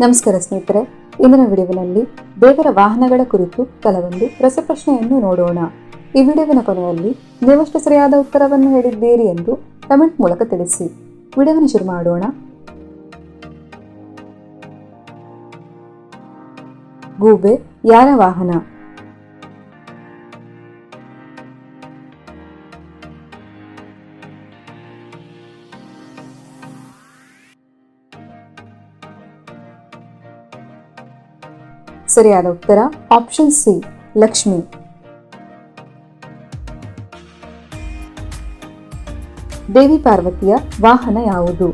ನಮಸ್ಕಾರ ಸ್ನೇಹಿತರೆ, ಇಂದಿನ ವಿಡಿಯೋವಿನಲ್ಲಿ ದೇವರ ವಾಹನಗಳ ಕುರಿತು ಕೆಲವೊಂದು ರಸಪ್ರಶ್ನೆಯನ್ನು ನೋಡೋಣ. ಈ ವಿಡಿಯೋವಿನ ಕೊನೆಯಲ್ಲಿ ನೀವಷ್ಟು ಸರಿಯಾದ ಉತ್ತರವನ್ನು ಹೇಳಿದ್ದೀರಿ ಎಂದು ಕಮೆಂಟ್ ಮೂಲಕ ತಿಳಿಸಿ. ವಿಡಿಯೋವನ್ನು ಶುರು ಮಾಡೋಣ. ಗೂಬೆ ಯಾರ ವಾಹನ. ಸರಿಯಾದ ಉತ್ತರ ಆಪ್ಷನ್ ಸಿ ಲಕ್ಷ್ಮಿ. ದೇವಿ ಪಾರ್ವತಿಯ ವಾಹನ ಯಾವುದು?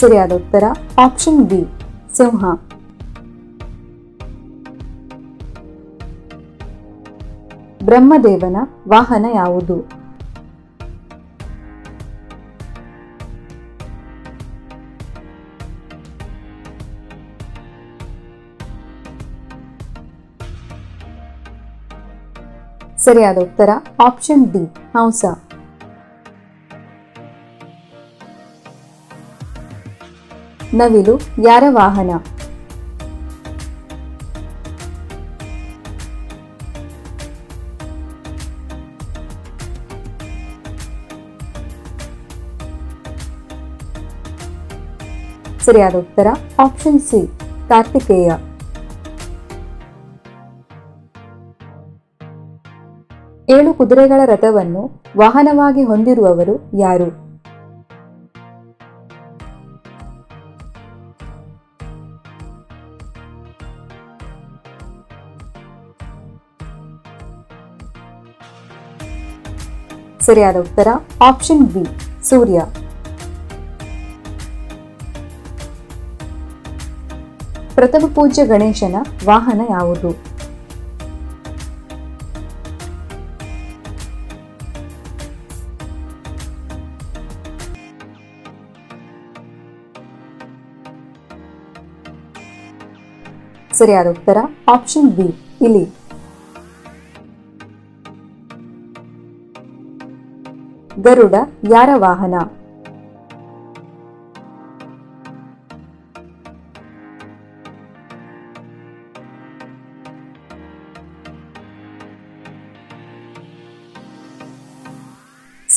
ಸರಿಯಾದ ಉತ್ತರ ಆಪ್ಷನ್ ಬಿ ಸಿಂಹ. ಬ್ರಹ್ಮದೇವನ ವಾಹನ ಯಾವುದು? ಸರಿಯಾದ ಉತ್ತರ ಆಪ್ಷನ್ ಡಿ ಹಂಸ ನವಿಲು ಯಾರ ವಾಹನ? ಸರಿಯಾದ ಉತ್ತರ ಆಪ್ಷನ್ ಸಿ ಕಾರ್ತಿಕೇಯ. ಏಳು ಕುದುರೆಗಳ ರಥವನ್ನು ವಾಹನವಾಗಿ ಹೊಂದಿರುವವರು ಯಾರು? ಸರಿಯಾದ ಉತ್ತರ ಆಪ್ಷನ್ ಬಿ ಸೂರ್ಯ. ಪ್ರಥಮ ಪೂಜ್ಯ ಗಣೇಶನ ವಾಹನ ಯಾವುದು? ಸರಿಯಾದ ಉತ್ತರ ಆಪ್ಷನ್ ಬಿ ಇಲಿ ಗರುಡ ಯಾರ ವಾಹನ?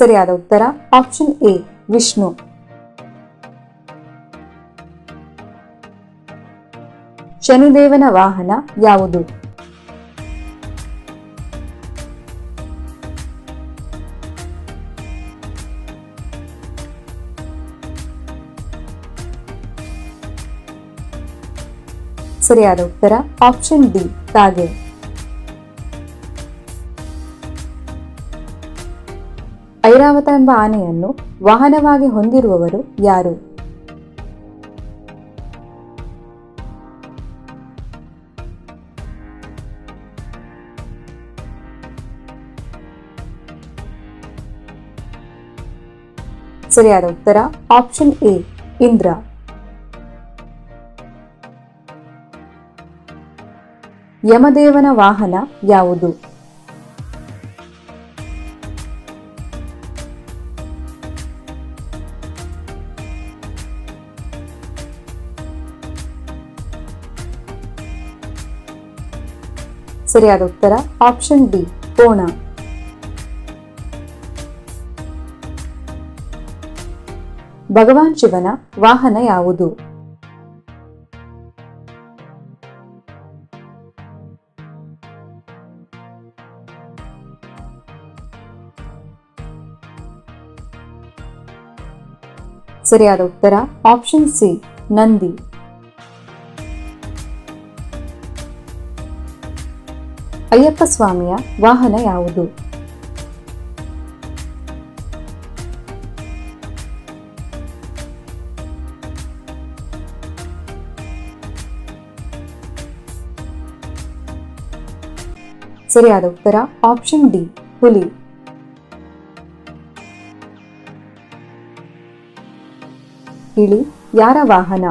ಸರಿಯಾದ ಉತ್ತರ? Option A Vishnu. ಶನಿದೇವನ ವಾಹನ ಯಾವುದು? ಸರಿಯಾದ ಉತ್ತರ? ಆಪ್ಷನ್ ಡಿ ಕಾಗೆ. ಐರಾವತ ಎಂಬ ಆನೆಯನ್ನು ವಾಹನವಾಗಿ ಹೊಂದಿರುವವರು ಯಾರು? ಸರಿಯಾದ ಉತ್ತರ ಆಪ್ಷನ್ ಎ ಇಂದ್ರ. ಯಮದೇವನ ವಾಹನ ಯಾವುದು? ಸರಿಯಾದ ಉತ್ತರ ಆಪ್ಷನ್ ಡಿ ಕೋಣ. ಭಗವಾನ್ ಶಿವನ ವಾಹನ ಯಾವುದು? ಸರಿಯಾದ ಉತ್ತರ ಆಪ್ಷನ್ ಸಿ ನಂದಿ. ಅಯ್ಯಪ್ಪ ಸ್ವಾಮಿಯ ವಾಹನ ಯಾವುದು? ಸರಿಯಾದ ಉತ್ತರ ಆಪ್ಷನ್ ಡಿ ಹುಲಿ. ಇಳಿ ಯಾರ ವಾಹನ?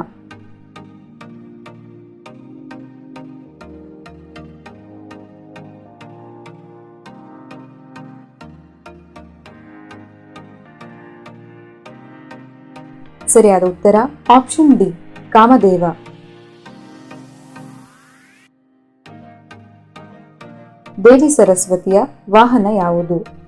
ಸರಿಯಾದ ಉತ್ತರ ಆಪ್ಷನ್ ಡಿ ಕಾಮದೇವ. ದೇವಿ ಸರಸ್ವತಿಯ ವಾಹನ ಯಾವುದು?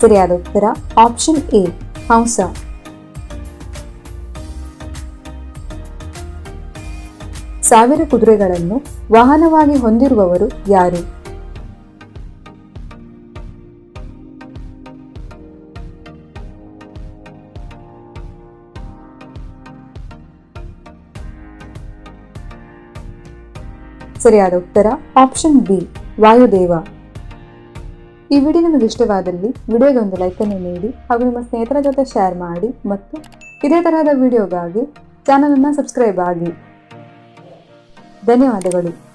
ಸರಿಯಾದ ಉತ್ತರ ಆಪ್ಷನ್ ಎ ಹಂಸ. ಸಾವಿರ ಕುದುರೆಗಳನ್ನು ವಾಹನವಾಗಿ ಹೊಂದಿರುವವರು ಯಾರು? ಸರಿಯಾದ ಉತ್ತರ ಆಪ್ಷನ್ ಬಿ ವಾಯುದೇವ. ಈ ವಿಡಿಯೋ ನಿಮಗೆ ಇಷ್ಟವಾದಲ್ಲಿ ವಿಡಿಯೋಗೆ ಒಂದು ಲೈಕನ್ನು ನೀಡಿ ಹಾಗೂ ನಿಮ್ಮ ಸ್ನೇಹಿತರ ಜೊತೆ ಶೇರ್ ಮಾಡಿ ಮತ್ತು ಇದೇ ತರಹದ ವಿಡಿಯೋಗಾಗಿ ಚಾನಲನ್ನು ಸಬ್ಸ್ಕ್ರೈಬ್ ಆಗಿ. ಧನ್ಯವಾದಗಳು.